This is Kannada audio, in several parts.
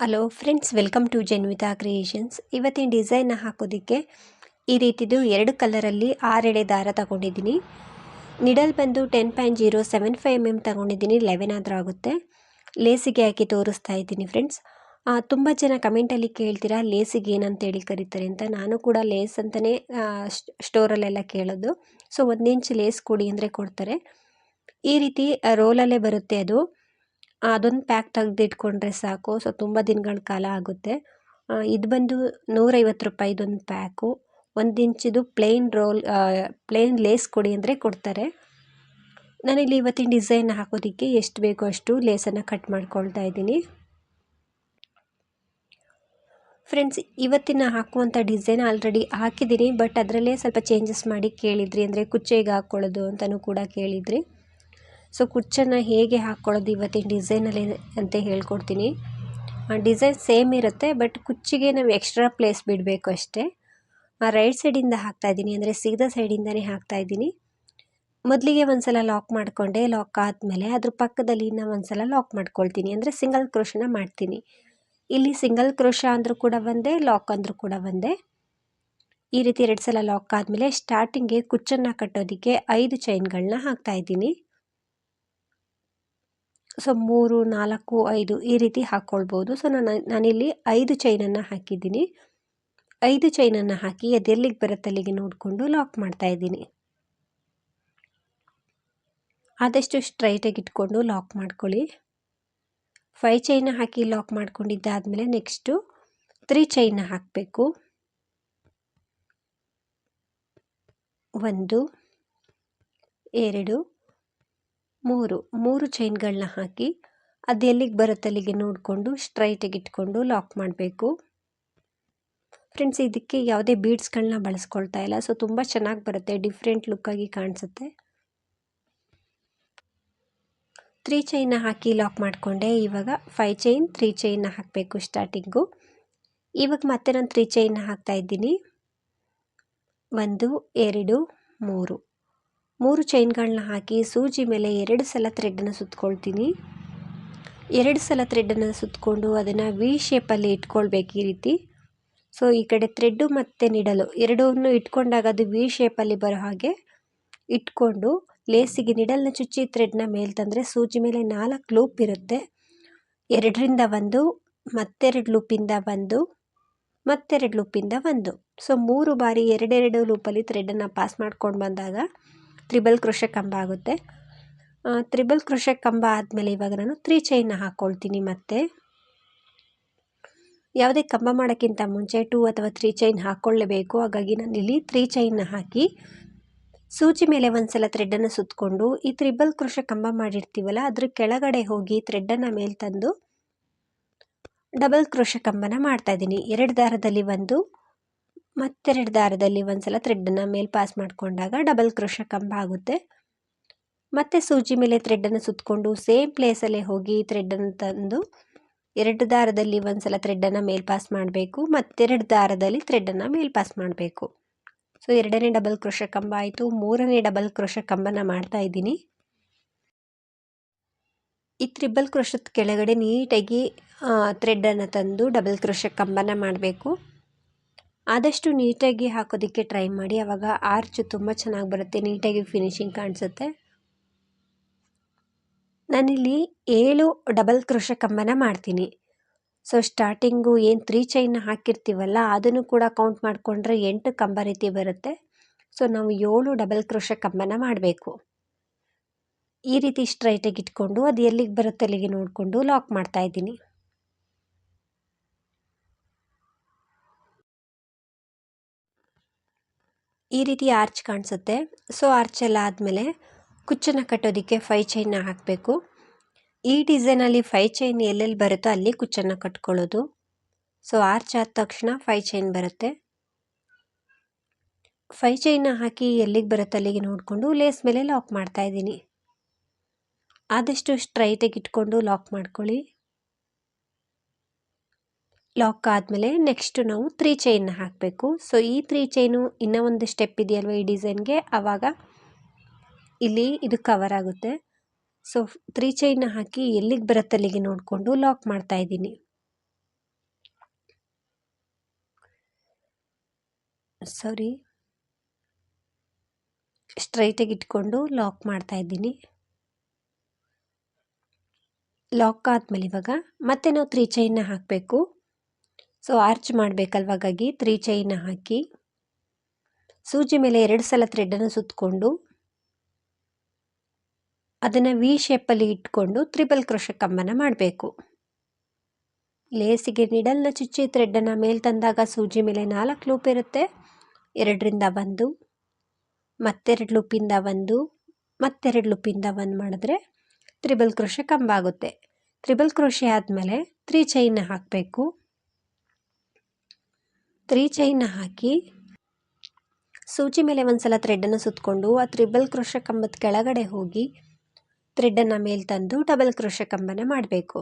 Hello friends welcome to Janvita creations ಇವತ್ತಿನ ಡಿಸೈನ್ನ ಹಾಕೋದಕ್ಕೆ ಈ ರೀತಿದು ಎರಡು ಕಲರಲ್ಲಿ ಆರೆಡೆ ದಾರ ತಗೊಂಡಿದ್ದೀನಿ. ನಿಡಲ್ ಬಂದು ten point zero seven five M M ತಗೊಂಡಿದ್ದೀನಿ ಲೆವೆನ್ ಆದರೂ ಆಗುತ್ತೆ. ಲೇಸಿಗೆ ಹಾಕಿ ತೋರಿಸ್ತಾ ಇದ್ದೀನಿ ಫ್ರೆಂಡ್ಸ್ ತುಂಬ ಜನ ಕಮೆಂಟಲ್ಲಿ ಕೇಳ್ತೀರಾ ಲೇಸಿಗೆ ಏನಂತೇಳಿ ಕರೀತಾರೆ ಅಂತ. ನಾನು ಕೂಡ ಲೇಸ್ ಅಂತಲೇ ಸ್ಟೋರಲ್ಲೆಲ್ಲ ಕೇಳೋದು. ಸೊ ಒಂದು ಇಂಚ್ ಲೇಸ್ ಕೊಡಿ ಅಂದರೆ ಕೊಡ್ತಾರೆ. ಈ ರೀತಿ ರೋಲಲ್ಲೇ ಬರುತ್ತೆ ಅದು. ಅದೊಂದು ಪ್ಯಾಕ್ ತೆಗೆದಿಟ್ಕೊಂಡ್ರೆ ಸಾಕು. ಸೊ ತುಂಬ ದಿನಗಳ ಕಾಲ ಆಗುತ್ತೆ. ಇದು ಬಂದು ನೂರೈವತ್ತು ರೂಪಾಯಿದೊಂದು ಪ್ಯಾಕು ಒಂದು ಇಂಚಿದು ಪ್ಲೇನ್ ರೋಲ್ ಪ್ಲೇನ್ ಲೇಸ್ ಕೊಡಿ ಅಂದರೆ ಕೊಡ್ತಾರೆ. ನಾನಿಲ್ಲಿ ಇವತ್ತಿನ ಡಿಸೈನ್ ಹಾಕೋದಕ್ಕೆ ಎಷ್ಟು ಬೇಕೋ ಅಷ್ಟು ಲೇಸನ್ನು ಕಟ್ ಮಾಡ್ಕೊಳ್ತಾ ಇದ್ದೀನಿ. ಫ್ರೆಂಡ್ಸ್ ಇವತ್ತಿನ ಹಾಕುವಂಥ ಡಿಸೈನ್ ಆಲ್ರೆಡಿ ಹಾಕಿದ್ದೀನಿ ಬಟ್ ಅದರಲ್ಲೇ ಸ್ವಲ್ಪ ಚೇಂಜಸ್ ಮಾಡಿ ಕೇಳಿದ್ರಿ. ಅಂದರೆ ಕುಚ್ಚೆಗೆ ಹಾಕ್ಕೊಳ್ಳೋದು ಅಂತಲೂ ಕೂಡ ಕೇಳಿದ್ರಿ. ಸೊ ಕುಚ್ಚನ್ನು ಹೇಗೆ ಹಾಕ್ಕೊಳ್ಳೋದು ಇವತ್ತಿನ ಡಿಸೈನಲ್ಲಿ ಅಂತ ಹೇಳ್ಕೊಡ್ತೀನಿ. ಡಿಸೈನ್ ಸೇಮ್ ಇರುತ್ತೆ, ಬಟ್ ಕುಚ್ಚಿಗೆ ನಾವು ಎಕ್ಸ್ಟ್ರಾ ಪ್ಲೇಸ್ ಬಿಡಬೇಕು ಅಷ್ಟೇ. ರೈಟ್ ಸೈಡಿಂದ ಹಾಕ್ತಾಯಿದ್ದೀನಿ ಅಂದರೆ ಸೀದಾ ಸೈಡಿಂದನೇ ಹಾಕ್ತಾಯಿದ್ದೀನಿ ಮೊದಲಿಗೆ ಒಂದು ಸಲ ಲಾಕ್ ಮಾಡಿಕೊಂಡೆ, ಲಾಕ್ ಆದಮೇಲೆ ಅದ್ರ ಪಕ್ಕದಲ್ಲಿ ಇನ್ನೂ ಒಂದು ಸಲ ಲಾಕ್ ಮಾಡ್ಕೊಳ್ತೀನಿ, ಅಂದರೆ ಸಿಂಗಲ್ ಕ್ರೋಶನ ಮಾಡ್ತೀನಿ. ಇಲ್ಲಿ ಸಿಂಗಲ್ ಕ್ರೋಶ ಅಂದರೂ ಕೂಡ ಒಂದೇ, ಲಾಕ್ ಅಂದರೂ ಕೂಡ ಒಂದೇ. ಈ ರೀತಿ ಎರಡು ಸಲ ಲಾಕ್ ಆದಮೇಲೆ ಸ್ಟಾರ್ಟಿಂಗ್ಗೆ ಕುಚ್ಚನ್ನು ಕಟ್ಟೋದಕ್ಕೆ ಐದು ಚೈನ್ಗಳನ್ನ ಹಾಕ್ತಾಯಿದ್ದೀನಿ ಸೊ ಮೂರು, ನಾಲ್ಕು, ಐದು ಈ ರೀತಿ ಹಾಕ್ಕೊಳ್ಬೋದು ಸೊ ನಾನು, ನಾನಿಲ್ಲಿ ಐದು ಚೈನನ್ನು ಹಾಕಿದ್ದೀನಿ. ಐದು ಚೈನನ್ನು ಹಾಕಿ ಅದೆಲ್ಲಿಗೆ ಬರುತ್ತೆ ಅಲ್ಲಿಗೆ ನೋಡಿಕೊಂಡು ಲಾಕ್ ಮಾಡ್ತಾ ಇದ್ದೀನಿ. ಆದಷ್ಟು ಸ್ಟ್ರೈಟಾಗಿ ಇಟ್ಕೊಂಡು ಲಾಕ್ ಮಾಡ್ಕೊಳ್ಳಿ. ಫೈವ್ ಚೈನ ಹಾಕಿ ಲಾಕ್ ಮಾಡ್ಕೊಂಡಿದ್ದಾದಮೇಲೆ ನೆಕ್ಸ್ಟು ತ್ರೀ ಚೈನ ಹಾಕಬೇಕು. ಒಂದು, ಎರಡು ಮೂರು ಮೂರು ಚೈನ್ಗಳನ್ನ ಹಾಕಿ ಅದು ಎಲ್ಲಿಗೆ ಬರುತ್ತಲ್ಲಿಗೆ ನೋಡಿಕೊಂಡು ಸ್ಟ್ರೈಟಾಗಿ ಇಟ್ಕೊಂಡು ಲಾಕ್ ಮಾಡಬೇಕು. ಫ್ರೆಂಡ್ಸ್ ಇದಕ್ಕೆ ಯಾವುದೇ ಬೀಡ್ಸ್ಗಳನ್ನ ಬಳಸ್ಕೊಳ್ತಾ ಇಲ್ಲ. ಸೊ ತುಂಬ ಚೆನ್ನಾಗಿ ಬರುತ್ತೆ. ಡಿಫ್ರೆಂಟ್ ಲುಕ್ಕಾಗಿ ಕಾಣಿಸುತ್ತೆ. ತ್ರೀ ಚೈನ್ನ ಹಾಕಿ ಲಾಕ್ ಮಾಡಿಕೊಂಡೆ. ಇವಾಗ ಫೈವ್ ಚೈನ್ ತ್ರೀ ಚೈನ್ನ ಹಾಕಬೇಕು ಸ್ಟಾರ್ಟಿಂಗು ಇವಾಗ ಮತ್ತೆ ನಾನು ತ್ರೀ ಚೈನ್ನ ಹಾಕ್ತಾ ಇದ್ದೀನಿ. ಒಂದು, ಎರಡು, ಮೂರು. ಮೂರು ಚೈನ್ಗಳನ್ನ ಹಾಕಿ ಸೂಜಿ ಮೇಲೆ ಎರಡು ಸಲ ಥ್ರೆಡ್ಡನ್ನು ಸುತ್ಕೊಳ್ತೀನಿ. ಎರಡು ಸಲ ಥ್ರೆಡ್ಡನ್ನು ಸುತ್ತಕೊಂಡು ಅದನ್ನು ವಿ ಶೇಪಲ್ಲಿ ಇಟ್ಕೊಳ್ಬೇಕು ಈ ರೀತಿ. ಸೊ ಈ ಕಡೆ ಥ್ರೆಡ್ಡು ಮತ್ತು ನಿಡಲು ಎರಡನ್ನೂ ಇಟ್ಕೊಂಡಾಗ ಅದು ವಿ ಶೇಪಲ್ಲಿ ಬರೋ ಹಾಗೆ ಇಟ್ಕೊಂಡು ಲೇಸಿಗೆ ನಿಡಲ್ನ ಚುಚ್ಚಿ ಥ್ರೆಡ್ನ ಮೇಲೆ ತಂದರೆ ಸೂಜಿ ಮೇಲೆ ನಾಲ್ಕು ಲೂಪ್ ಇರುತ್ತೆ. ಎರಡರಿಂದ ಒಂದು, ಮತ್ತೆರಡು ಲೂಪಿಂದ ಒಂದು, ಮತ್ತೆರಡು ಲೂಪಿಂದ ಒಂದು. ಸೊ ಮೂರು ಬಾರಿ ಎರಡೆರಡು ಲೂಪಲ್ಲಿ ಥ್ರೆಡನ್ನು ಪಾಸ್ ಮಾಡ್ಕೊಂಡು ಬಂದಾಗ ತ್ರಿಬಲ್ ಕೃಷ ಕಂಬ ಆಗುತ್ತೆ. ತ್ರಿಬಲ್ ಕೃಷ ಕಂಬ ಆದಮೇಲೆ ಇವಾಗ ನಾನು ತ್ರೀ ಚೈನ್ನ ಹಾಕ್ಕೊಳ್ತೀನಿ ಮತ್ತೆ. ಯಾವುದೇ ಕಂಬ ಮಾಡೋಕ್ಕಿಂತ ಮುಂಚೆ ಟೂ ಅಥವಾ ತ್ರೀ ಚೈನ್ ಹಾಕ್ಕೊಳ್ಳೇಬೇಕು ಹಾಗಾಗಿ ನಾನು ಇಲ್ಲಿ ತ್ರೀ ಚೈನ್ನ ಹಾಕಿ ಸೂಜಿ ಮೇಲೆ ಒಂದು ಸಲ ಥ್ರೆಡ್ಡನ್ನು ಸುತ್ತಕೊಂಡು ಈ ತ್ರಿಬಲ್ ಕೃಷ ಕಂಬ ಮಾಡಿರ್ತೀವಲ್ಲ, ಅದ್ರ ಕೆಳಗಡೆ ಹೋಗಿ ಥ್ರೆಡ್ಡನ್ನು ಮೇಲೆ ತಂದು ಡಬಲ್ ಕೃಷ ಕಂಬನ ಮಾಡ್ತಾಯಿದ್ದೀನಿ ಎರಡು ದಾರದಲ್ಲಿ ಒಂದು ಮತ್ತೆರಡು ದಾರದಲ್ಲಿ ಒಂದು ಸಲ ಥ್ರೆಡ್ಡನ್ನು ಮೇಲೆ ಪಾಸ್ ಮಾಡಿಕೊಂಡಾಗ ಡಬಲ್ ಕ್ರೋಶ ಕಂಬ ಆಗುತ್ತೆ. ಮತ್ತೆ ಸೂಜಿ ಮೇಲೆ ಥ್ರೆಡ್ಡನ್ನು ಸುತ್ತಕೊಂಡು ಸೇಮ್ ಪ್ಲೇಸಲ್ಲೇ ಹೋಗಿ ಥ್ರೆಡ್ಡನ್ನು ತಂದು ಎರಡು ದಾರದಲ್ಲಿ ಒಂದ್ಸಲ ಥ್ರೆಡ್ಡನ್ನು ಮೇಲ್ ಪಾಸ್ ಮಾಡಬೇಕು, ಮತ್ತೆರಡು ದಾರದಲ್ಲಿ ಥ್ರೆಡ್ಡನ್ನು ಮೇಲ್ ಪಾಸ್ ಮಾಡಬೇಕು. ಸೊ ಎರಡನೇ ಡಬಲ್ ಕ್ರೋಶ ಕಂಬ ಆಯಿತು. ಮೂರನೇ ಡಬಲ್ ಕ್ರೋಶ ಕಂಬನ ಮಾಡ್ತಾ ಇದ್ದೀನಿ. ಈ ತ್ರಿಬಲ್ ಕ್ರೋಶದ ಕೆಳಗಡೆ ನೀಟಾಗಿ ಥ್ರೆಡ್ಡನ್ನು ತಂದು ಡಬಲ್ ಕ್ರೋಶ ಕಂಬನ ಮಾಡಬೇಕು. ಆದಷ್ಟು ನೀಟಾಗಿ ಹಾಕೋದಕ್ಕೆ ಟ್ರೈ ಮಾಡಿ. ಆವಾಗ ಆರ್ಚ್ ತುಂಬ ಚೆನ್ನಾಗಿ ಬರುತ್ತೆ. ನೀಟಾಗಿ ಫಿನಿಶಿಂಗ್ ಕಾಣಿಸುತ್ತೆ. ನಾನಿಲ್ಲಿ ಏಳು ಡಬಲ್ ಕ್ರೋಶ ಕಂಬನ ಮಾಡ್ತೀನಿ. ಸೊ, ಸ್ಟಾರ್ಟಿಂಗು ಏನು ತ್ರೀ ಚೈನ್ ಹಾಕಿರ್ತೀವಲ್ಲ, ಅದನ್ನು ಕೂಡ ಕೌಂಟ್ ಮಾಡಿಕೊಂಡ್ರೆ ಎಂಟು ಕಂಬ ರೀತಿ ಬರುತ್ತೆ. ಸೊ, ನಾವು ಏಳು ಡಬಲ್ ಕ್ರೋಶ ಕಂಬನ ಮಾಡಬೇಕು. ಈ ರೀತಿ ಸ್ಟ್ರೈಟಾಗಿ ಇಟ್ಕೊಂಡು, ಅದು ಎಲ್ಲಿಗೆ ಬರುತ್ತೆ ಅಲ್ಲಿಗೆ ನೋಡಿಕೊಂಡು ಲಾಕ್ ಮಾಡ್ತಾ ಇದ್ದೀನಿ. ಈ ರೀತಿ ಆರ್ಚ್ ಕಾಣಿಸುತ್ತೆ. ಸೊ ಆರ್ಚ್ ಎಲ್ಲ ಆದಮೇಲೆ ಕುಚ್ಚನ್ನು ಕಟ್ಟೋದಕ್ಕೆ ಫೈ ಚೈನ್ನ ಹಾಕಬೇಕು. ಈ ಡಿಸೈನಲ್ಲಿ ಫೈ ಚೈನ್ ಎಲ್ಲೆಲ್ಲಿ ಬರುತ್ತೋ ಅಲ್ಲಿ ಕುಚ್ಚನ್ನು ಕಟ್ಕೊಳ್ಳೋದು. ಸೊ ಆರ್ಚ್ ಆದ ತಕ್ಷಣ ಫೈ ಚೈನ್ ಬರುತ್ತೆ. ಫೈ ಚೈನ್ನ ಹಾಕಿ ಎಲ್ಲಿಗೆ ಬರುತ್ತೆ ಅಲ್ಲಿಗೆ ನೋಡಿಕೊಂಡು ಲೇಸ್ ಮೇಲೆ ಲಾಕ್ ಮಾಡ್ತಾ ಇದ್ದೀನಿ. ಆದಷ್ಟು ಸ್ಟ್ರೈಟಾಗಿ ಇಟ್ಕೊಂಡು ಲಾಕ್ ಮಾಡ್ಕೊಳ್ಳಿ. ಲಾಕ್ ಆದಮೇಲೆ ನೆಕ್ಸ್ಟು ನಾವು ತ್ರೀ ಚೈನ್ನ ಹಾಕಬೇಕು. ಸೊ ಈ ತ್ರೀ ಚೈನು ಇನ್ನೂ ಒಂದು ಸ್ಟೆಪ್ ಇದೆಯಲ್ವ ಈ ಡಿಸೈನ್ಗೆ ಆವಾಗ ಇಲ್ಲಿ ಇದು ಕವರ್ ಆಗುತ್ತೆ. ಸೊ ತ್ರೀ ಚೈನ್ನ ಹಾಕಿ ಎಲ್ಲಿಗೆ ಬರುತ್ತಲ್ಲಿಗೆ ನೋಡಿಕೊಂಡು ಲಾಕ್ ಮಾಡ್ತಾ ಇದ್ದೀನಿ. ಸಾರಿ ಸ್ಟ್ರೈಟಾಗಿ ಇಟ್ಕೊಂಡು ಲಾಕ್ ಮಾಡ್ತಾ ಇದ್ದೀನಿ. ಲಾಕ್ ಆದಮೇಲೆ ಇವಾಗ ಮತ್ತೆ ನಾವು ತ್ರೀ ಚೈನ್ನ ಹಾಕಬೇಕು. ಸೊ ಆರ್ಚ್ ಮಾಡಬೇಕಲ್ವ ಹಾಗಾಗಿ ತ್ರೀ ಚೈನ ಹಾಕಿ. ಸೂಜಿ ಮೇಲೆ ಎರಡು ಸಲ ಥ್ರೆಡನ್ನು ಸುತ್ತಕೊಂಡು ಅದನ್ನು ವಿ ಶೇಪಲ್ಲಿ ಇಟ್ಕೊಂಡು ತ್ರಿಬಲ್ ಕ್ರೋಶ ಕಂಬನ ಮಾಡಬೇಕು. ಲೇಸಿಗೆ ನಿಡಲ್ನ ಚುಚ್ಚಿ ಥ್ರೆಡ್ಡನ್ನು ಮೇಲೆ ತಂದಾಗ ಸೂಜಿ ಮೇಲೆ ನಾಲ್ಕು ಲೂಪ್ ಇರುತ್ತೆ. ಎರಡರಿಂದ ಒಂದು, ಮತ್ತೆರಡು ಲೂಪಿಂದ ಒಂದು, ಮತ್ತೆರಡು ಲೂಪಿಂದ ಒಂದು ಮಾಡಿದ್ರೆ ತ್ರಿಬಲ್ ಕ್ರೋಶ ಕಂಬ ಆಗುತ್ತೆ. ತ್ರಿಬಲ್ ಕ್ರೋಶೆ ಆದಮೇಲೆ ತ್ರೀ ಚೈನ್ ಹಾಕಬೇಕು. ತ್ರೀ ಚೈನ್ನ ಹಾಕಿ ಸೂಚಿ ಮೇಲೆ ಒಂದು ಸಲ ಥ್ರೆಡ್ಡನ್ನು ಸುತ್ತಕೊಂಡು ಆ ತ್ರಿಬಲ್ ಕ್ರೋಶ ಕಂಬದ ಕೆಳಗಡೆ ಹೋಗಿ ಥ್ರೆಡ್ಡನ್ನು ಮೇಲೆ ತಂದು ಡಬಲ್ ಕ್ರೋಶ ಕಂಬನ ಮಾಡಬೇಕು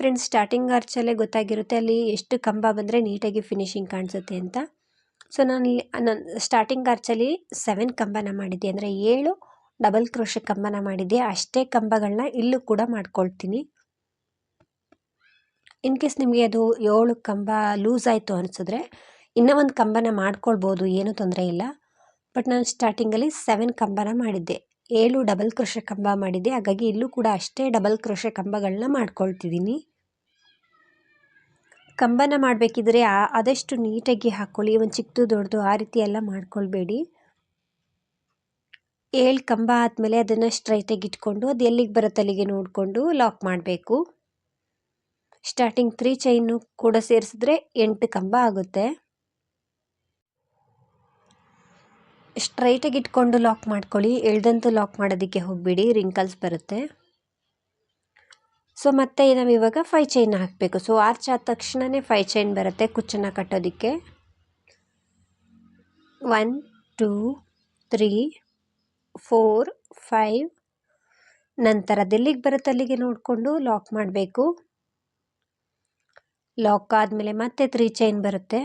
ಫ್ರೆಂಡ್ಸ್ ಸ್ಟಾರ್ಟಿಂಗ್ ಆರ್ಚಲ್ಲೇ ಗೊತ್ತಾಗಿರುತ್ತೆ ಅಲ್ಲಿ ಎಷ್ಟು ಕಂಬ ಬಂದರೆ ನೀಟಾಗಿ ಫಿನಿಶಿಂಗ್ ಕಾಣಿಸುತ್ತೆ ಅಂತ. ಸೊ ನಾನು ಇಲ್ಲಿ, ನಾನು ಸ್ಟಾರ್ಟಿಂಗ್ ಆರ್ಚಲ್ಲಿ ಸೆವೆನ್ ಕಂಬನ ಮಾಡಿದ್ದೆ. ಅಂದರೆ ಏಳು ಡಬಲ್ ಕ್ರೋಶ ಕಂಬನ ಮಾಡಿದ್ದೆ. ಅಷ್ಟೇ ಕಂಬಗಳನ್ನ ಇಲ್ಲೂ ಕೂಡ ಮಾಡ್ಕೊಳ್ತೀನಿ. ಇನ್ ಕೇಸ್ ನಿಮಗೆ ಅದು ಏಳು ಕಂಬ ಲೂಸ್ ಆಯಿತು ಅನಿಸಿದ್ರೆ ಇನ್ನೂ ಒಂದು ಕಂಬನ ಮಾಡ್ಕೊಳ್ಬೋದು, ಏನೂ ತೊಂದರೆ ಇಲ್ಲ. ಬಟ್ ನಾನು ಸ್ಟಾರ್ಟಿಂಗಲ್ಲಿ ಸೆವೆನ್ ಕಂಬನ ಮಾಡಿದ್ದೆ. ಏಳು ಡಬಲ್ ಕ್ರೋಶೆ ಕಂಬ ಮಾಡಿದ್ದೆ. ಹಾಗಾಗಿ ಇಲ್ಲೂ ಕೂಡ ಅಷ್ಟೇ ಡಬಲ್ ಕ್ರೋಶೆ ಕಂಬಗಳನ್ನ ಮಾಡ್ಕೊಳ್ತಿದ್ದೀನಿ. ಕಂಬನ ಮಾಡಬೇಕಿದ್ರೆ ಆದಷ್ಟು ನೀಟಾಗಿ ಹಾಕ್ಕೊಳ್ಳಿ ಒಂದು ಚಿಕ್ಕದು ದೊಡ್ಡದು ಆ ರೀತಿ ಎಲ್ಲ ಮಾಡ್ಕೊಳ್ಬೇಡಿ. ಏಳು ಕಂಬ ಆದಮೇಲೆ ಅದನ್ನು ಸ್ಟ್ರೈಟಾಗಿ ಇಟ್ಕೊಂಡು, ಅದು ಎಲ್ಲಿಗೆ ಬರುತ್ತೆ ಅಲ್ಲಿಗೆ ನೋಡಿಕೊಂಡು ಲಾಕ್ ಮಾಡಬೇಕು. ಸ್ಟಾರ್ಟಿಂಗ್ ತ್ರೀ ಚೈನು ಕೂಡ ಸೇರಿಸಿದ್ರೆ ಎಂಟು ಕಂಬ ಆಗುತ್ತೆ. ಸ್ಟ್ರೈಟಾಗಿ ಇಟ್ಕೊಂಡು ಲಾಕ್ ಮಾಡ್ಕೊಳ್ಳಿ. ಎಳ್ದಂತೂ ಲಾಕ್ ಮಾಡೋದಕ್ಕೆ ಹೋಗಬೇಡಿ. ರಿಂಕಲ್ಸ್ ಬರುತ್ತೆ. ಸೊ ಮತ್ತೆ ನಾವು ಇವಾಗ ಫೈ ಚೈನ್ ಹಾಕಬೇಕು. ಸೊ ಆರ್ಚ್ ಆದ ತಕ್ಷಣವೇ ಫೈ ಚೈನ್ ಬರುತ್ತೆ ಕುಚ್ಚನ್ನು ಕಟ್ಟೋದಕ್ಕೆ. One two three four five ನಂತರ ಅದೆಲ್ಲಿಗೆ ಬರುತ್ತೆ ಅಲ್ಲಿಗೆ ನೋಡಿಕೊಂಡು ಲಾಕ್ ಮಾಡಬೇಕು. ಲಾಕ್ ಆದಮೇಲೆ ಮತ್ತೆ ತ್ರೀ ಚೈನ್ ಬರುತ್ತೆ.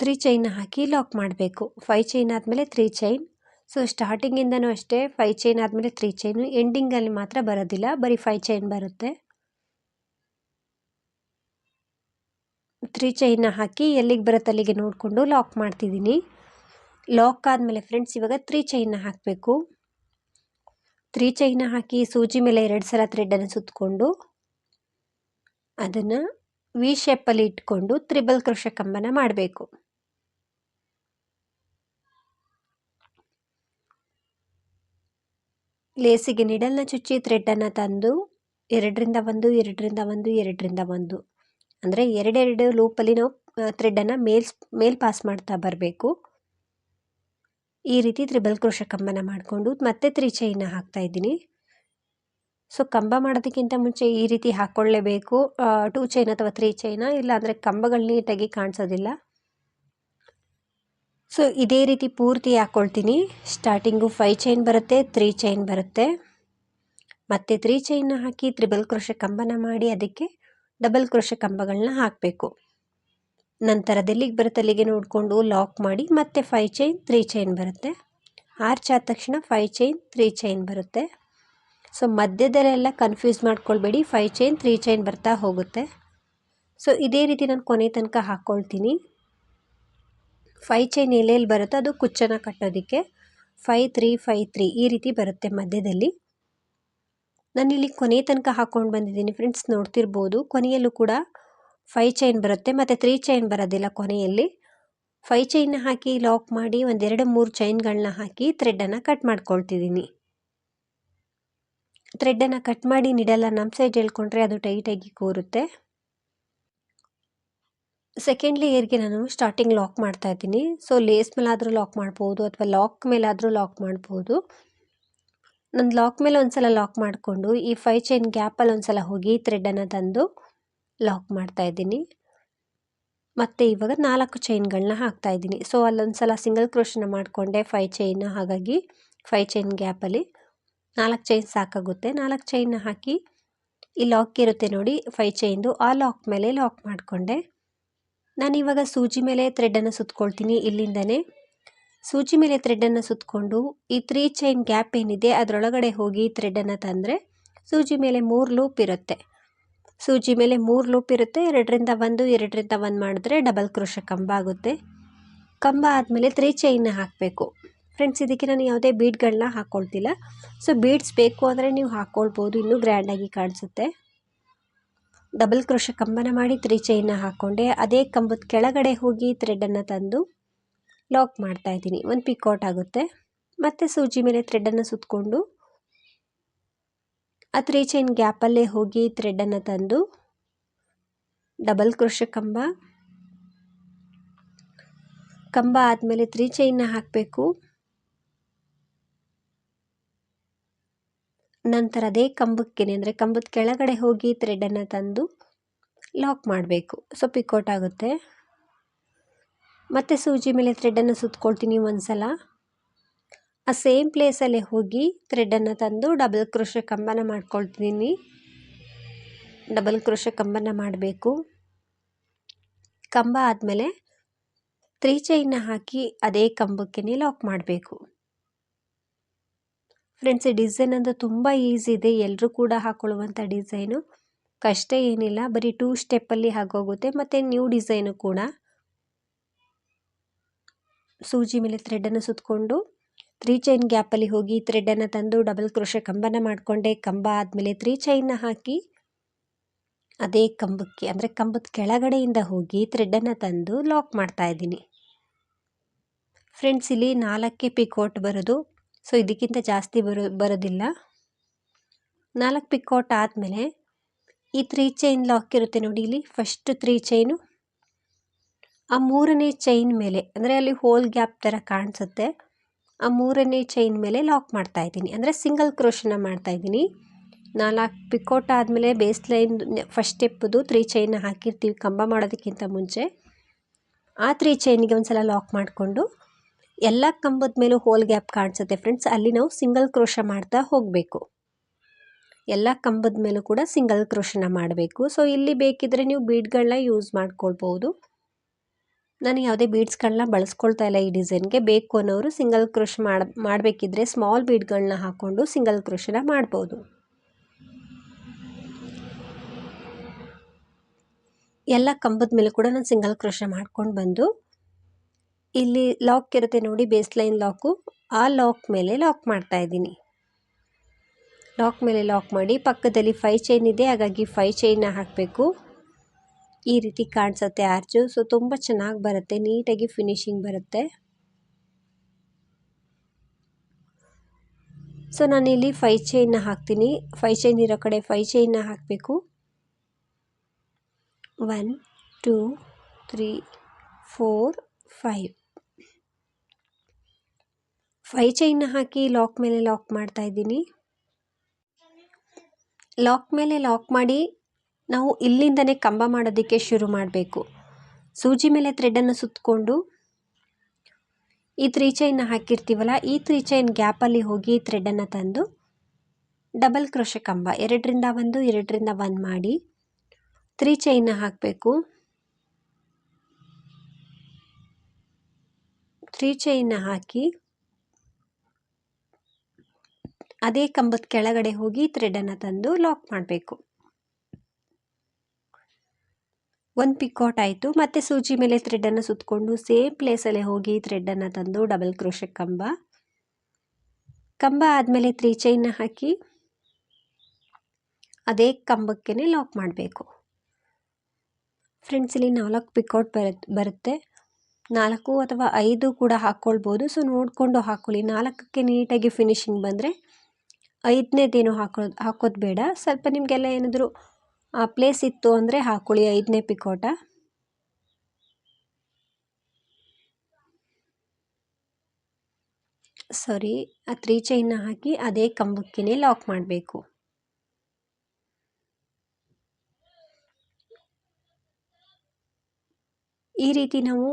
ತ್ರೀ ಚೈನ್ ಹಾಕಿ ಲಾಕ್ ಮಾಡಬೇಕು. ಫೈ ಚೈನ್ ಆದಮೇಲೆ ತ್ರೀ ಚೈನ್ ಸೊ ಸ್ಟಾರ್ಟಿಂಗಿಂದನೂ ಅಷ್ಟೇ ಫೈ ಚೈನ್ ಆದಮೇಲೆ ತ್ರೀ ಚೈನು ಎಂಡಿಂಗಲ್ಲಿ ಮಾತ್ರ ಬರೋದಿಲ್ಲ, ಬರೀ ಫೈ ಚೈನ್ ಬರುತ್ತೆ. ತ್ರೀ ಚೈನ್ನ ಹಾಕಿ ಎಲ್ಲಿಗೆ ಬರುತ್ತೆ ಅಲ್ಲಿಗೆ ನೋಡಿಕೊಂಡು ಲಾಕ್ ಮಾಡ್ತಿದ್ದೀನಿ. ಲಾಕ್ ಆದಮೇಲೆ ಫ್ರೆಂಡ್ಸ್ ಇವಾಗ ತ್ರೀ ಚೈನ್ನ ಹಾಕಬೇಕು. ತ್ರೀ ಚೈನ ಹಾಕಿ ಸೂಜಿ ಮೇಲೆ ಎರಡು ಸಲ ಥ್ರೆಡನ್ನು ಸುತ್ತಕೊಂಡು ಅದನ್ನು ವಿ ಶೇಪಲ್ಲಿ ಇಟ್ಕೊಂಡು ತ್ರಿಬಲ್ ಕೃಷ ಕಂಬನ ಮಾಡಬೇಕು. ಲೇಸಿಗೆ ನಿಡಲ್ನ ಚುಚ್ಚಿ ಥ್ರೆಡ್ಡನ್ನು ತಂದು ಎರಡರಿಂದ ಒಂದು ಎರಡರಿಂದ ಒಂದು ಎರಡರಿಂದ ಒಂದು. ಅಂದರೆ ಎರಡೆರಡು ಲೂಪಲ್ಲಿ ನಾವು ಥ್ರೆಡ್ಡನ್ನು ಮೇಲ್ ಮೇಲ್ ಪಾಸ್ ಮಾಡ್ತಾ ಬರಬೇಕು. ಈ ರೀತಿ ತ್ರಿಬಲ್ ಕ್ರೋಶ ಕಂಬನ ಮಾಡಿಕೊಂಡು ಮತ್ತೆ ತ್ರೀ ಚೈನ್ನ ಹಾಕ್ತಾ ಇದ್ದೀನಿ. ಸೊ ಕಂಬ ಮಾಡೋದಕ್ಕಿಂತ ಮುಂಚೆ ಈ ರೀತಿ ಹಾಕ್ಕೊಳ್ಳೇಬೇಕು. ಟೂ ಚೈನ್ ಅಥವಾ ತ್ರೀ ಚೈನ ಇಲ್ಲಾಂದರೆ ಕಂಬಗಳು ನೀಟಾಗಿ ಕಾಣಿಸೋದಿಲ್ಲ. ಸೊ ಇದೇ ರೀತಿ ಪೂರ್ತಿ ಹಾಕ್ಕೊಳ್ತೀನಿ. ಸ್ಟಾರ್ಟಿಂಗು ಫೈವ್ ಚೈನ್ ಬರುತ್ತೆ ತ್ರೀ ಚೈನ್ ಬರುತ್ತೆ. ಮತ್ತೆ ತ್ರೀ ಚೈನ್ನ ಹಾಕಿ ತ್ರಿಬಲ್ ಕ್ರೋಶ ಕಂಬನ ಮಾಡಿ ಅದಕ್ಕೆ ಡಬಲ್ ಕ್ರೋಶ ಕಂಬಗಳನ್ನ ಹಾಕಬೇಕು. ನಂತರ ಅದೆಲ್ಲಿಗೆ ಬರುತ್ತೆ ಅಲ್ಲಿಗೆ ನೋಡಿಕೊಂಡು ಲಾಕ್ ಮಾಡಿ ಮತ್ತೆ ಫೈ ಚೈನ್ ತ್ರೀ ಚೈನ್ ಬರುತ್ತೆ. ಆರ್ಚ್ ಆದ ತಕ್ಷಣ ಫೈ ಚೈನ್ ತ್ರೀ ಚೈನ್ ಬರುತ್ತೆ. ಸೊ ಮಧ್ಯದಲ್ಲೆಲ್ಲ ಕನ್ಫ್ಯೂಸ್ ಮಾಡ್ಕೊಳ್ಬೇಡಿ. ಫೈ ಚೈನ್ ತ್ರೀ ಚೈನ್ ಬರ್ತಾ ಹೋಗುತ್ತೆ. ಸೊ ಇದೇ ರೀತಿ ನಾನು ಕೊನೆ ತನಕ ಹಾಕ್ಕೊಳ್ತೀನಿ ಫೈ ಚೈನ್ ಎಲ್ಲೆಲ್ಲಿ ಬರುತ್ತೋ ಅದು ಕುಚ್ಚನ್ನು ಕಟ್ಟೋದಕ್ಕೆ. ಫೈ ತ್ರೀ ಫೈ ತ್ರೀ ಈ ರೀತಿ ಬರುತ್ತೆ ಮಧ್ಯದಲ್ಲಿ. ನಾನಿಲ್ಲಿ ಕೊನೆ ತನಕ ಹಾಕ್ಕೊಂಡು ಬಂದಿದ್ದೀನಿ ಫ್ರೆಂಡ್ಸ್ ನೋಡ್ತಿರ್ಬೋದು. ಕೊನೆಯಲ್ಲೂ ಕೂಡ ಫೈ ಚೈನ್ ಬರುತ್ತೆ. ಮತ್ತು ತ್ರೀ ಚೈನ್ ಬರೋದಿಲ್ಲ ಕೊನೆಯಲ್ಲಿ. ಫೈ ಚೈನ್ ಹಾಕಿ ಲಾಕ್ ಮಾಡಿ ಒಂದೆರಡು ಮೂರು ಚೈನ್ಗಳನ್ನ ಹಾಕಿ ಥ್ರೆಡ್ಡನ್ನು ಕಟ್ ಮಾಡ್ಕೊಳ್ತಿದ್ದೀನಿ. ಥ್ರೆಡ್ಡನ್ನು ಕಟ್ ಮಾಡಿ ನಿಡಲ್ಲ ನಮ್ಮ ಸೈಡ್ ಹೇಳ್ಕೊಂಡ್ರೆ ಅದು ಟೈಟಾಗಿ ಕೂರುತ್ತೆ. ಸೆಕೆಂಡ್ ಲೇಯರ್ಗೆ ನಾನು ಸ್ಟಾರ್ಟಿಂಗ್ ಲಾಕ್ ಮಾಡ್ತಾ ಇದ್ದೀನಿ. ಸೊ ಲೇಸ್ ಮೇಲಾದರೂ ಲಾಕ್ ಮಾಡ್ಬೋದು ಅಥವಾ ಲಾಕ್ ಮೇಲಾದರೂ ಲಾಕ್ ಮಾಡ್ಬೋದು. ನಾನು ಲಾಕ್ ಮೇಲೆ ಒಂದು ಸಲ ಲಾಕ್ ಮಾಡಿಕೊಂಡು ಈ ಫೈ ಚೈನ್ ಗ್ಯಾಪಲ್ಲಿ ಒಂದು ಸಲ ಹೋಗಿ ಥ್ರೆಡನ್ನು ತಂದು ಲಾಕ್ ಮಾಡ್ತಾ ಇದ್ದೀನಿ. ಮತ್ತು ಇವಾಗ ನಾಲ್ಕು ಚೈನ್ಗಳನ್ನ ಹಾಕ್ತಾ ಇದ್ದೀನಿ. ಸೊ ಅಲ್ಲೊಂದು ಸಲ ಸಿಂಗಲ್ ಕ್ರೋಶನ ಮಾಡಿಕೊಂಡೆ ಫೈ ಚೈನ್ ಹಾಗಾಗಿ ಫೈ ಚೈನ್ ಗ್ಯಾಪಲ್ಲಿ ನಾಲ್ಕು ಚೈನ್ ಸಾಕಾಗುತ್ತೆ. ನಾಲ್ಕು ಚೈನ್ನ ಹಾಕಿ ಈ ಲಾಕ್ ಇರುತ್ತೆ ನೋಡಿ ಫೈ ಚೈನ್ದು ಆ ಲಾಕ್ ಮೇಲೆ ಲಾಕ್ ಮಾಡಿಕೊಂಡೆ. ನಾನಿವಾಗ ಸೂಜಿ ಮೇಲೆ ಥ್ರೆಡನ್ನು ಸುತ್ಕೊಳ್ತೀನಿ ಇಲ್ಲಿಂದನೇ. ಸೂಜಿ ಮೇಲೆ ಥ್ರೆಡನ್ನು ಸುತ್ತಕೊಂಡು ಈ ತ್ರೀ ಚೈನ್ ಗ್ಯಾಪ್ ಏನಿದೆ, ಅದರೊಳಗಡೆ ಹೋಗಿ ಥ್ರೆಡನ್ನು ತಂದರೆ ಸೂಜಿ ಮೇಲೆ ಮೂರು ಲೂಪ್ ಇರುತ್ತೆ. ಸೂಜಿ ಮೇಲೆ ಮೂರು ಲೂಪ್ ಇರುತ್ತೆ. ಎರಡರಿಂದ ಒಂದು ಎರಡರಿಂದ ಒಂದು ಮಾಡಿದ್ರೆ ಡಬಲ್ ಕ್ರೋಶ ಕಂಬ ಆಗುತ್ತೆ. ಕಂಬ ಆದಮೇಲೆ ತ್ರೀ ಚೈನ್ನ ಹಾಕಬೇಕು. ಫ್ರೆಂಡ್ಸ್ ಇದಕ್ಕೆ ನಾನು ಯಾವುದೇ ಬೀಡ್ಗಳನ್ನ ಹಾಕ್ಕೊಳ್ತಿಲ್ಲ ಸೊ ಬೀಡ್ಸ್ ಬೇಕು ಅಂದರೆ ನೀವು ಹಾಕ್ಕೊಳ್ಬೋದು ಇನ್ನೂ ಗ್ರ್ಯಾಂಡಾಗಿ ಕಾಣಿಸುತ್ತೆ. ಡಬಲ್ ಕ್ರೋಶ ಕಂಬನ ಮಾಡಿ ತ್ರೀ ಚೈನ್ನ ಹಾಕ್ಕೊಂಡೆ ಅದೇ ಕಂಬದ ಕೆಳಗಡೆ ಹೋಗಿ ಥ್ರೆಡನ್ನು ತಂದು ಲಾಕ್ ಮಾಡ್ತಾ ಇದ್ದೀನಿ. ಒಂದು ಪಿಕೌಟ್ ಆಗುತ್ತೆ. ಮತ್ತು ಸೂಜಿ ಮೇಲೆ ಥ್ರೆಡನ್ನು ಸುತ್ತಕೊಂಡು ಆ ತ್ರೀ ಚೈನ್ ಗ್ಯಾಪಲ್ಲೇ ಹೋಗಿ ಥ್ರೆಡನ್ನು ತಂದು ಡಬಲ್ ಕ್ರೋಶ ಕಂಬ. ಕಂಬ ಆದಮೇಲೆ ತ್ರೀ ಚೈನ್ನ ಹಾಕಬೇಕು. ನಂತರ ಅದೇ ಕಂಬಕ್ಕೆ ಅಂದರೆ ಕಂಬದ ಕೆಳಗಡೆ ಹೋಗಿ ಥ್ರೆಡನ್ನು ತಂದು ಲಾಕ್ ಮಾಡಬೇಕು. ಸೊ ಪಿಕೋಟ್ ಆಗುತ್ತೆ. ಮತ್ತು ಸೂಜಿ ಮೇಲೆ ಥ್ರೆಡನ್ನು ಸುತ್ಕೊಳ್ತೀನಿ ಒಂದು ಸಲ ಆ ಸೇಮ್ ಪ್ಲೇಸಲ್ಲೇ ಹೋಗಿ ಥ್ರೆಡನ್ನು ತಂದು ಡಬಲ್ ಕ್ರೋಶ ಕಂಬನ ಮಾಡ್ಕೊಳ್ತೀನಿ. ಡಬಲ್ ಕ್ರೋಶ ಕಂಬನ ಮಾಡಬೇಕು. ಕಂಬ ಆದಮೇಲೆ ತ್ರೀ ಚೈನ್ನ ಹಾಕಿ ಅದೇ ಕಂಬಕ್ಕೆ ಲಾಕ್ ಮಾಡಬೇಕು. ಫ್ರೆಂಡ್ಸ್ ಈ ಡಿಸೈನ್ ಅಂತ ತುಂಬ ಈಸಿ ಇದೆ. ಎಲ್ಲರೂ ಕೂಡ ಹಾಕ್ಕೊಳ್ಳುವಂಥ ಡಿಸೈನು ಕಷ್ಟ ಏನಿಲ್ಲ. ಬರೀ ಟೂ ಸ್ಟೆಪ್ಪಲ್ಲಿ ಆಗೋಗುತ್ತೆ ಮತ್ತು ನ್ಯೂ ಡಿಸೈನು ಕೂಡ. ಸೂಜಿ ಮೇಲೆ ಥ್ರೆಡನ್ನು ಸುತ್ತಕೊಂಡು ತ್ರೀ ಚೈನ್ ಗ್ಯಾಪಲ್ಲಿ ಹೋಗಿ ಥ್ರೆಡನ್ನು ತಂದು ಡಬಲ್ ಕ್ರೋಶ ಕಂಬನ ಮಾಡಿಕೊಂಡೆ. ಕಂಬ ಆದಮೇಲೆ ತ್ರೀ ಚೈನ್ನ ಹಾಕಿ ಅದೇ ಕಂಬಕ್ಕೆ, ಅಂದರೆ ಕಂಬದ ಕೆಳಗಡೆಯಿಂದ ಹೋಗಿ ಥ್ರೆಡನ್ನು ತಂದು ಲಾಕ್ ಮಾಡ್ತಾ ಇದ್ದೀನಿ. ಫ್ರೆಂಡ್ಸ್, ಇಲ್ಲಿ ನಾಲ್ಕೇ ಪಿಕೋಟ್ ಬರೋದು, ಸೊ ಇದಕ್ಕಿಂತ ಜಾಸ್ತಿ ಬರೋ, ಬರೋದಿಲ್ಲ. ನಾಲ್ಕು ಪಿಕೋಟ್ ಆದಮೇಲೆ ಈ ತ್ರೀ ಚೈನ್ ಲಾಕ್ ಇರುತ್ತೆ ನೋಡಿ, ಇಲ್ಲಿ ಫಸ್ಟ್ ತ್ರೀ ಚೈನು, ಆ ಮೂರನೇ ಚೈನ್ ಮೇಲೆ, ಅಂದರೆ ಅಲ್ಲಿ ಹೋಲ್ ಗ್ಯಾಪ್ ಥರ ಕಾಣಿಸುತ್ತೆ. ಆ ಮೂರನೇ ಚೈನ್ ಮೇಲೆ ಲಾಕ್ ಮಾಡ್ತಾ ಇದ್ದೀನಿ. ಅಂದರೆ ಸಿಂಗಲ್ ಕ್ರೋಶನ ಮಾಡ್ತಾ ಇದ್ದೀನಿ. ನಾಲ್ಕು ಪಿಕೋಟ್ ಆದಮೇಲೆ ಬೇಸ್ ಲೈನ್ ಫಸ್ಟ್ ಸ್ಟೆಪ್ದು ತ್ರೀ ಚೈನ್ ಹಾಕಿರ್ತೀವಿ. ಕಂಬ ಮಾಡೋದಕ್ಕಿಂತ ಮುಂಚೆ. ಆ ತ್ರೀ ಚೈನಿಗೆ ಒಂದು ಸಲ ಲಾಕ್ ಮಾಡಿಕೊಂಡು ಎಲ್ಲ ಕಂಬದ ಮೇಲೂ ಹೋಲ್ ಗ್ಯಾಪ್ ಕಾಣಿಸುತ್ತೆ ಫ್ರೆಂಡ್ಸ್ ಅಲ್ಲಿ ನಾವು ಸಿಂಗಲ್ ಕ್ರೋಶ ಮಾಡ್ತಾ ಹೋಗಬೇಕು. ಎಲ್ಲ ಕಂಬದ ಮೇಲೂ ಕೂಡ ಸಿಂಗಲ್ ಕ್ರೋಶನ ಮಾಡಬೇಕು. ಸೊ ಇಲ್ಲಿ ಬೇಕಿದ್ರೆ ನೀವು ಬೀಡ್ಗಳನ್ನ ಯೂಸ್ ಮಾಡ್ಕೊಳ್ಬೋದು ನಾನು ಯಾವುದೇ ಬೀಡ್ಸ್ಗಳನ್ನ ಬಳಸ್ಕೊಳ್ತಾ ಇಲ್ಲ ಈ ಡಿಸೈನ್ಗೆ. ಬೇಕು ಅನ್ನೋರು ಸಿಂಗಲ್ ಕ್ರೋಶ್ ಮಾಡಿ, ಮಾಡಬೇಕಿದ್ರೆ ಸ್ಮಾಲ್ ಬೀಡ್ಗಳನ್ನ ಹಾಕ್ಕೊಂಡು ಸಿಂಗಲ್ ಕ್ರೋಶನ ಮಾಡ್ಬೋದು. ಎಲ್ಲ ಕಂಬದ ಮೇಲೆ ಕೂಡ ನಾನು ಸಿಂಗಲ್ ಕ್ರೋಶ ಮಾಡ್ಕೊಂಡು ಬಂದು, ಇಲ್ಲಿ ಲಾಕ್ ಇರುತ್ತೆ ನೋಡಿ ಬೇಸ್ ಲೈನ್ ಲಾಕು. ಆ ಲಾಕ್ ಮೇಲೆ ಲಾಕ್ ಮಾಡ್ತಾ ಇದ್ದೀನಿ. ಲಾಕ್ ಮೇಲೆ ಲಾಕ್ ಮಾಡಿ ಪಕ್ಕದಲ್ಲಿ ಫೈ ಚೈನ್ ಇದೆ, ಹಾಗಾಗಿ ಫೈ ಚೈನ್ನ ಹಾಕಬೇಕು. ಈ ರೀತಿ ಕಾಣಿಸುತ್ತೆ ಆರ್ಚು. ಸೊ ತುಂಬ ಚೆನ್ನಾಗಿ ಬರುತ್ತೆ. ನೀಟಾಗಿ ಫಿನಿಶಿಂಗ್ ಬರುತ್ತೆ. ಸೊ ನಾನಿಲ್ಲಿ ಫೈ ಚೈನ್ನ ಹಾಕ್ತೀನಿ. ಫೈ ಚೈನ್ ಇರೋ ಕಡೆ ಫೈ ಚೈನ್ನ ಹಾಕಬೇಕು. One two three four five five ಚೈನ್ನ ಹಾಕಿ ಲಾಕ್ ಮೇಲೆ ಲಾಕ್ ಮಾಡ್ತಾ ಇದ್ದೀನಿ. ಲಾಕ್ ಮೇಲೆ ಲಾಕ್ ಮಾಡಿ ನಾವು ಇಲ್ಲಿಂದನೇ ಕಂಬ ಮಾಡೋದಕ್ಕೆ ಶುರು ಮಾಡಬೇಕು. ಸೂಜಿ ಮೇಲೆ ಥ್ರೆಡನ್ನು ಸುತ್ತಕೊಂಡು ಈ ತ್ರೀ ಚೈನ್ನ ಹಾಕಿರ್ತೀವಲ್ಲ, ಈ ತ್ರೀ ಚೈನ್ ಗ್ಯಾಪಲ್ಲಿ ಹೋಗಿ ಥ್ರೆಡನ್ನು ತಂದು ಡಬಲ್ ಕ್ರೋಶ ಕಂಬ, ಎರಡರಿಂದ ಒಂದು ಎರಡರಿಂದ ಒಂದು ಮಾಡಿ ತ್ರೀ ಚೈನ್ನ ಹಾಕಬೇಕು. ತ್ರೀ ಚೈನ್ನ ಹಾಕಿ ಅದೇ ಕಂಬದ ಕೆಳಗಡೆ ಹೋಗಿ ಥ್ರೆಡನ್ನು ತಂದು ಲಾಕ್ ಮಾಡಬೇಕು. ಒಂದು ಪಿಕಾಟ್ ಆಯಿತು. ಮತ್ತು ಸೂಜಿ ಮೇಲೆ ಥ್ರೆಡ್ಡನ್ನು ಸುತ್ತಕೊಂಡು ಸೇಮ್ ಪ್ಲೇಸಲ್ಲೇ ಹೋಗಿ ಥ್ರೆಡನ್ನು ತಂದು ಡಬಲ್ ಕ್ರೋಶ ಕಂಬ. ಕಂಬ ಆದಮೇಲೆ ತ್ರೀ ಚೈನ್ನ ಹಾಕಿ ಅದೇ ಕಂಬಕ್ಕೆ ಲಾಕ್ ಮಾಡಬೇಕು. ಫ್ರೆಂಡ್ಸ್ ಇಲ್ಲಿ ನಾಲ್ಕು ಪಿಕೌಟ್ ಬರುತ್ತೆ ಬರುತ್ತೆ. ನಾಲ್ಕು ಅಥವಾ ಐದು ಕೂಡ ಹಾಕ್ಕೊಳ್ಬೋದು ಸೊ ನೋಡಿಕೊಂಡು ಹಾಕ್ಕೊಳ್ಳಿ ನಾಲ್ಕಕ್ಕೆ ನೀಟಾಗಿ ಫಿನಿಶಿಂಗ್ ಬಂದರೆ ಐದನೇದೇನು ಹಾಕೋದು ಹಾಕೋದು ಬೇಡ. ಸ್ವಲ್ಪ ನಿಮಗೆಲ್ಲ ಏನಾದರೂ ಪ್ಲೇಸ್ ಇತ್ತು ಅಂದರೆ ಹಾಕ್ಕೊಳ್ಳಿ ಐದನೇ ಪಿಕೋಟ. ಸಾರಿ, ಆ ತ್ರೀ ಚೈನ್ನ ಹಾಕಿ ಅದೇ ಕಂಬಕ್ಕೆ ಲಾಕ್ ಮಾಡಬೇಕು. ಈ ರೀತಿ ನಾವು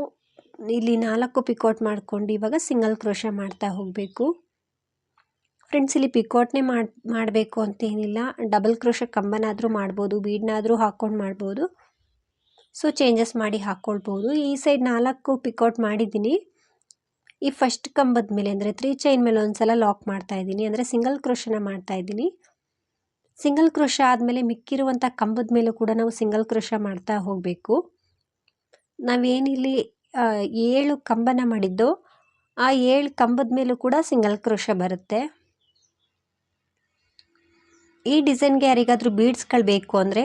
ಇಲ್ಲಿ ನಾಲ್ಕು ಪಿಕೋಟ್ ಮಾಡ್ಕೊಂಡು ಇವಾಗ ಸಿಂಗಲ್ ಕ್ರೋಶ ಮಾಡ್ತಾ ಹೋಗಬೇಕು. ಫ್ರೆಂಡ್ಸ್ ಇಲ್ಲಿ ಪಿಕೋಟ್ನೇ ಮಾಡಿ, ಮಾಡಬೇಕು ಅಂತೇನಿಲ್ಲ ಡಬಲ್ ಕ್ರೋಶ ಕಂಬನಾದರೂ ಮಾಡ್ಬೋದು, ಬೀಡ್ನಾದರೂ ಹಾಕ್ಕೊಂಡು ಮಾಡ್ಬೋದು. ಸೊ ಚೇಂಜಸ್ ಮಾಡಿ ಹಾಕ್ಕೊಳ್ಬೋದು. ಈ ಸೈಡ್ ನಾಲ್ಕು ಪಿಕೌಟ್ ಮಾಡಿದ್ದೀನಿ. ಈ ಫಸ್ಟ್ ಕಂಬದ ಮೇಲೆ ಅಂದರೆ ತ್ರೀ ಚೈನ್ ಮೇಲೆ ಒಂದು ಸಲ ಲಾಕ್ ಮಾಡ್ತಾ ಇದ್ದೀನಿ. ಅಂದರೆ ಸಿಂಗಲ್ ಕ್ರೋಶನ ಮಾಡ್ತಾ ಇದ್ದೀನಿ. ಸಿಂಗಲ್ ಕ್ರೋಶ ಆದಮೇಲೆ ಮಿಕ್ಕಿರುವಂಥ ಕಂಬದ ಮೇಲೂ ಕೂಡ ನಾವು ಸಿಂಗಲ್ ಕ್ರೋಶ ಮಾಡ್ತಾ ಹೋಗಬೇಕು. ನಾವೇನಿಲ್ಲಿ ಏಳು ಕಂಬನ ಮಾಡಿದ್ದೋ, ಆ ಏಳು ಕಂಬದ ಮೇಲೂ ಕೂಡ ಸಿಂಗಲ್ ಕ್ರೋಶ ಬರುತ್ತೆ. ಈ ಡಿಸೈನ್ಗೆ ಯಾರಿಗಾದರೂ ಬೀಡ್ಸ್ಗಳು ಬೇಕು ಅಂದರೆ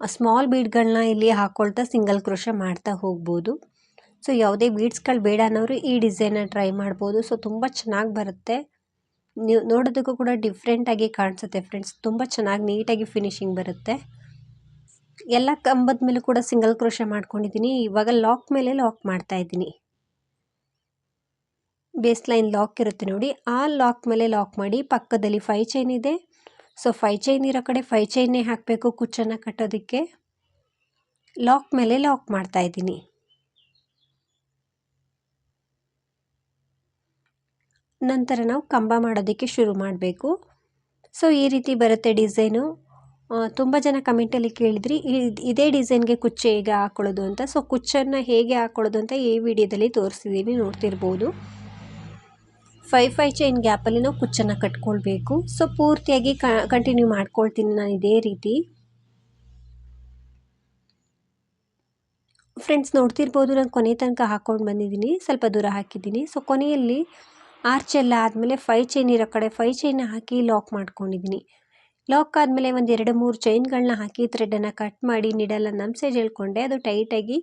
ಸ್ಮಾಲ್ ಬೀಡ್ಗಳನ್ನ ಇಲ್ಲಿ ಹಾಕ್ಕೊಳ್ತಾ ಸಿಂಗಲ್ ಕ್ರೋಶ ಮಾಡ್ತಾ ಹೋಗ್ಬೋದು. ಸೊ, ಯಾವುದೇ ಬೀಡ್ಸ್ಗಳು ಬೇಡ ಅನ್ನೋರು ಈ ಡಿಸೈನ ಟ್ರೈ ಮಾಡ್ಬೋದು. ಸೊ, ತುಂಬ ಚೆನ್ನಾಗಿ ಬರುತ್ತೆ. ನೀವು ನೋಡೋದಕ್ಕೂ ಕೂಡ ಡಿಫ್ರೆಂಟಾಗಿ ಕಾಣಿಸುತ್ತೆ ಫ್ರೆಂಡ್ಸ್ ತುಂಬ ಚೆನ್ನಾಗಿ ನೀಟಾಗಿ ಫಿನಿಶಿಂಗ್ ಬರುತ್ತೆ. ಎಲ್ಲ ಕಂಬದ ಮೇಲೂ ಕೂಡ ಸಿಂಗಲ್ ಕ್ರೋಶ ಮಾಡ್ಕೊಂಡಿದ್ದೀನಿ. ಇವಾಗ ಲಾಕ್ ಮೇಲೆ ಲಾಕ್ ಮಾಡ್ತಾ ಇದ್ದೀನಿ. ಬೇಸ್ ಲೈನ್ ಲಾಕ್ ಇರುತ್ತೆ ನೋಡಿ. ಆ ಲಾಕ್ ಮೇಲೆ ಲಾಕ್ ಮಾಡಿ ಪಕ್ಕದಲ್ಲಿ ಫೈ ಚೈನ್ ಇದೆ. ಸೊ ಫೈ ಚೈನ್ ಇರೋ ಕಡೆ ಫೈ ಚೈನೇ ಹಾಕಬೇಕು ಕುಚ್ಚನ್ನು ಕಟ್ಟೋದಕ್ಕೆ. ಲಾಕ್ ಮೇಲೆ ಲಾಕ್ ಮಾಡ್ತಾ ಇದ್ದೀನಿ. ನಂತರ ನಾವು ಕಂಬ ಮಾಡೋದಕ್ಕೆ ಶುರು ಮಾಡಬೇಕು. ಸೊ ಈ ರೀತಿ ಬರುತ್ತೆ ಡಿಸೈನು. ತುಂಬ ಜನ ಕಮೆಂಟಲ್ಲಿ ಕೇಳಿದ್ರಿ ಇದೇ ಡಿಸೈನ್ಗೆ ಕುಚ್ಚು ಹೇಗೆ ಹಾಕೊಳ್ಳೋದು ಅಂತ. ಸೊ ಕುಚ್ಚನ್ನು ಹೇಗೆ ಹಾಕೊಳ್ಳೋದು ಅಂತ ಈ ವಿಡಿಯೋದಲ್ಲಿ ತೋರಿಸಿದ್ದೀನಿ ನೋಡ್ತಿರ್ಬೋದು. ಫೈ ಫೈ ಚೈನ್ ಗ್ಯಾಪಲ್ಲಿ ನಾವು ಕುಚ್ಚನ್ನು ಕಟ್ಕೊಳ್ಬೇಕು. ಸೊ ಪೂರ್ತಿಯಾಗಿ ಕಂಟಿನ್ಯೂ ಮಾಡ್ಕೊಳ್ತೀನಿ ನಾನು ಇದೇ ರೀತಿ. ಫ್ರೆಂಡ್ಸ್ ನೋಡ್ತಿರ್ಬೋದು ನಾನು ಕೊನೆ ತನಕ ಹಾಕ್ಕೊಂಡು ಬಂದಿದ್ದೀನಿ. ಸ್ವಲ್ಪ ದೂರ ಹಾಕಿದ್ದೀನಿ. ಸೊ ಕೊನೆಯಲ್ಲಿ ಆರ್ಚ್ ಎಲ್ಲ ಆದಮೇಲೆ ಫೈ ಚೈನ್ ಇರೋ ಕಡೆ ಫೈ ಚೈನ್ ಹಾಕಿ ಲಾಕ್ ಮಾಡ್ಕೊಂಡಿದ್ದೀನಿ. ಲಾಕ್ ಆದಮೇಲೆ ಒಂದು ಎರಡು ಮೂರು ಚೈನ್ಗಳನ್ನ ಹಾಕಿ ಥ್ರೆಡನ್ನು ಕಟ್ ಮಾಡಿ ನಿಡಲ್ಲ ನಮ್ಮ ಸೈಡ್ ಹೇಳ್ಕೊಂಡೆ. ಅದು ಟೈಟಾಗಿ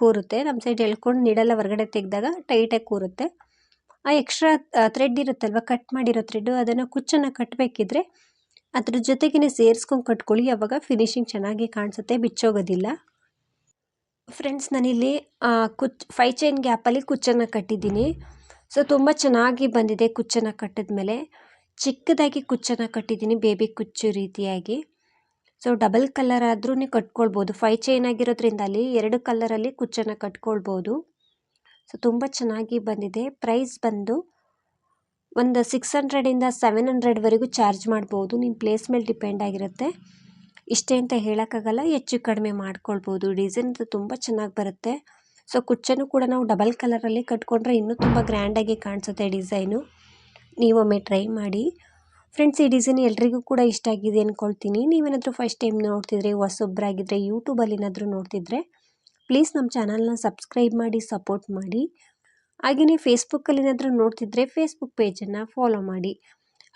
ಕೂರುತ್ತೆ. ನಮ್ಮ ಸೈಡ್ ಹೇಳ್ಕೊಂಡು ನಿಡಲ್ಲ ಹೊರಗಡೆ ತೆಗೆದಾಗ ಟೈಟಾಗಿ ಕೂರುತ್ತೆ. ಆ ಎಕ್ಸ್ಟ್ರಾ ಥ್ರೆಡ್ ಇರುತ್ತಲ್ವ ಕಟ್ ಮಾಡಿರೋ ಥ್ರೆಡ್ಡು ಅದನ್ನು ಕುಚ್ಚನ್ನು ಕಟ್ಟಬೇಕಿದ್ರೆ ಅದ್ರ ಜೊತೆಗೇ ಸೇರಿಸ್ಕೊಂಡು ಕಟ್ಕೊಳ್ಳಿ, ಅವಾಗ ಫಿನಿಶಿಂಗ್ ಚೆನ್ನಾಗಿ ಕಾಣಿಸುತ್ತೆ, ಬಿಚ್ಚೋಗೋದಿಲ್ಲ. ಫ್ರೆಂಡ್ಸ್ ನಾನಿಲ್ಲಿ ಕುಚ್ ಫೈ ಚೈನ್ ಗ್ಯಾಪಲ್ಲಿ ಕುಚ್ಚನ್ನು ಕಟ್ಟಿದ್ದೀನಿ. ಸೊ ತುಂಬ ಚೆನ್ನಾಗಿ ಬಂದಿದೆ ಕುಚ್ಚನ್ನು ಕಟ್ಟಿದ ಮೇಲೆ ಚಿಕ್ಕದಾಗಿ ಕುಚ್ಚನ್ನು ಕಟ್ಟಿದ್ದೀನಿ ಬೇಬಿ ಕುಚ್ಚು ರೀತಿಯಾಗಿ. ಸೊ ಡಬಲ್ ಕಲರ್ ಆದ್ರೂ ಕಟ್ಕೊಳ್ಬೋದು. ಫೈ ಚೈನ್ ಆಗಿರೋದ್ರಿಂದ ಅಲ್ಲಿ ಎರಡು ಕಲರಲ್ಲಿ ಕುಚ್ಚನ್ನು ಕಟ್ಕೊಳ್ಬೋದು. ಸೊ, ತುಂಬ ಚೆನ್ನಾಗಿ ಬಂದಿದೆ. ಪ್ರೈಸ್ ಬಂದು ಒಂದು ಸಿಕ್ಸ್ ಹಂಡ್ರೆಡಿಂದ ಸೆವೆನ್ ಹಂಡ್ರೆಡ್ವರೆಗೂ ಚಾರ್ಜ್ ಮಾಡ್ಬೋದು. ನಿಮ್ಮ ಪ್ಲೇಸ್ ಮೇಲೆ ಡಿಪೆಂಡ್ ಆಗಿರುತ್ತೆ. ಇಷ್ಟೇ ಅಂತ ಹೇಳೋಕ್ಕಾಗಲ್ಲ, ಹೆಚ್ಚು ಕಡಿಮೆ ಮಾಡ್ಕೊಳ್ಬೋದು. ಡಿಸೈನ್ ತುಂಬ ಚೆನ್ನಾಗಿ ಬರುತ್ತೆ. ಸೊ, ಕುಚ್ಚನ್ನು ಕೂಡ ನಾವು ಡಬಲ್ ಕಲರಲ್ಲಿ ಕಟ್ಕೊಂಡ್ರೆ ಇನ್ನೂ ತುಂಬ ಗ್ರ್ಯಾಂಡಾಗಿ ಕಾಣಿಸುತ್ತೆ ಡಿಸೈನು. ನೀವೊಮ್ಮೆ ಟ್ರೈ ಮಾಡಿ. ಫ್ರೆಂಡ್ಸ್, ಈ ಡಿಸೈನ್ ಎಲ್ರಿಗೂ ಕೂಡ ಇಷ್ಟ ಆಗಿದೆ ಅಂದ್ಕೊಳ್ತೀನಿ ನೀವೇನಾದರೂ ಫಸ್ಟ್ ಟೈಮ್ ನೋಡ್ತಿದ್ರೆ ಹೊಸೊಬ್ಬರಾಗಿದ್ದರೆ ಯೂಟ್ಯೂಬಲ್ಲಿ ಏನಾದರೂ ನೋಡ್ತಿದ್ರೆ ಪ್ಲೀಸ್ ನಮ್ಮ ಚಾನಲ್ನ ಸಬ್ಸ್ಕ್ರೈಬ್ ಮಾಡಿ, ಸಪೋರ್ಟ್ ಮಾಡಿ. ಹಾಗೆಯೇ ಫೇಸ್ಬುಕ್ಕಲ್ಲಿ ಏನಾದರೂ ನೋಡ್ತಿದ್ರೆ ಫೇಸ್ಬುಕ್ ಪೇಜನ್ನು ಫಾಲೋ ಮಾಡಿ.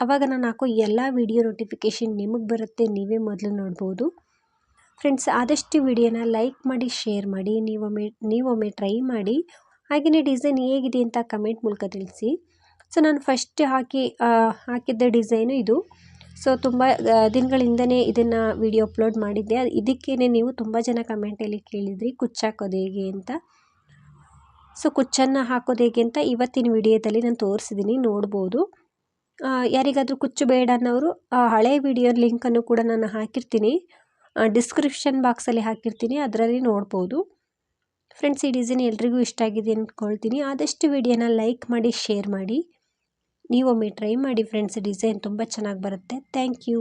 ಆವಾಗ ನಾನು ಹಾಕೋ ಎಲ್ಲ ವಿಡಿಯೋ ನೋಟಿಫಿಕೇಷನ್ ನಿಮಗೆ ಬರುತ್ತೆ, ನೀವೇ ಮೊದಲು ನೋಡ್ಬೋದು. ಫ್ರೆಂಡ್ಸ್ ಆದಷ್ಟು ವಿಡಿಯೋನ ಲೈಕ್ ಮಾಡಿ ಶೇರ್ ಮಾಡಿ, ನೀವೊಮ್ಮೆ ನೀವೊಮ್ಮೆ ಟ್ರೈ ಮಾಡಿ. ಹಾಗೆಯೇ ಡಿಸೈನ್ ಹೇಗಿದೆ ಅಂತ ಕಮೆಂಟ್ ಮೂಲಕ ತಿಳಿಸಿ. ಸೊ ನಾನು ಫಸ್ಟ್ ಹಾಕಿ ಹಾಕಿದ್ದ ಡಿಸೈನು ಇದು. ಸೊ ತುಂಬ ದಿನಗಳಿಂದನೇ ಇದನ್ನು ವಿಡಿಯೋ ಅಪ್ಲೋಡ್ ಮಾಡಿದ್ದೆ. ಇದಕ್ಕೇ ನೀವು ತುಂಬ ಜನ ಕಮೆಂಟಲ್ಲಿ ಕೇಳಿದ್ರಿ, ಕುಚ್ಚಾಕೋದು ಹೇಗೆ ಅಂತ? ಸೊ ಕುಚ್ಚನ್ನು ಹಾಕೋದು ಹೇಗೆ ಅಂತ ಇವತ್ತಿನ ವಿಡಿಯೋದಲ್ಲಿ ನಾನು ತೋರಿಸಿದ್ದೀನಿ ನೋಡ್ಬೋದು. ಯಾರಿಗಾದರೂ ಕುಚ್ಚು ಬೇಡ ಅನ್ನೋರು ಹಳೆ ವಿಡಿಯೋ ಲಿಂಕನ್ನು ಕೂಡ ನಾನು ಹಾಕಿರ್ತೀನಿ. ಡಿಸ್ಕ್ರಿಪ್ಷನ್ ಬಾಕ್ಸಲ್ಲಿ ಹಾಕಿರ್ತೀನಿ, ಅದರಲ್ಲಿ ನೋಡ್ಬೋದು. ಫ್ರೆಂಡ್ಸ್ ಈ ಡಿಸೈನ್ ಎಲ್ರಿಗೂ ಇಷ್ಟ ಆಗಿದೆ ಅಂದ್ಕೊಳ್ತೀನಿ. ಆದಷ್ಟು ವಿಡಿಯೋನ ಲೈಕ್ ಮಾಡಿ ಶೇರ್ ಮಾಡಿ. ನೀವೊಮ್ಮೆ ಟ್ರೈ ಮಾಡಿ ಫ್ರೆಂಡ್ಸ್ ಡಿಸೈನ್ ತುಂಬ ಚೆನ್ನಾಗಿ ಬರುತ್ತೆ. Thank you.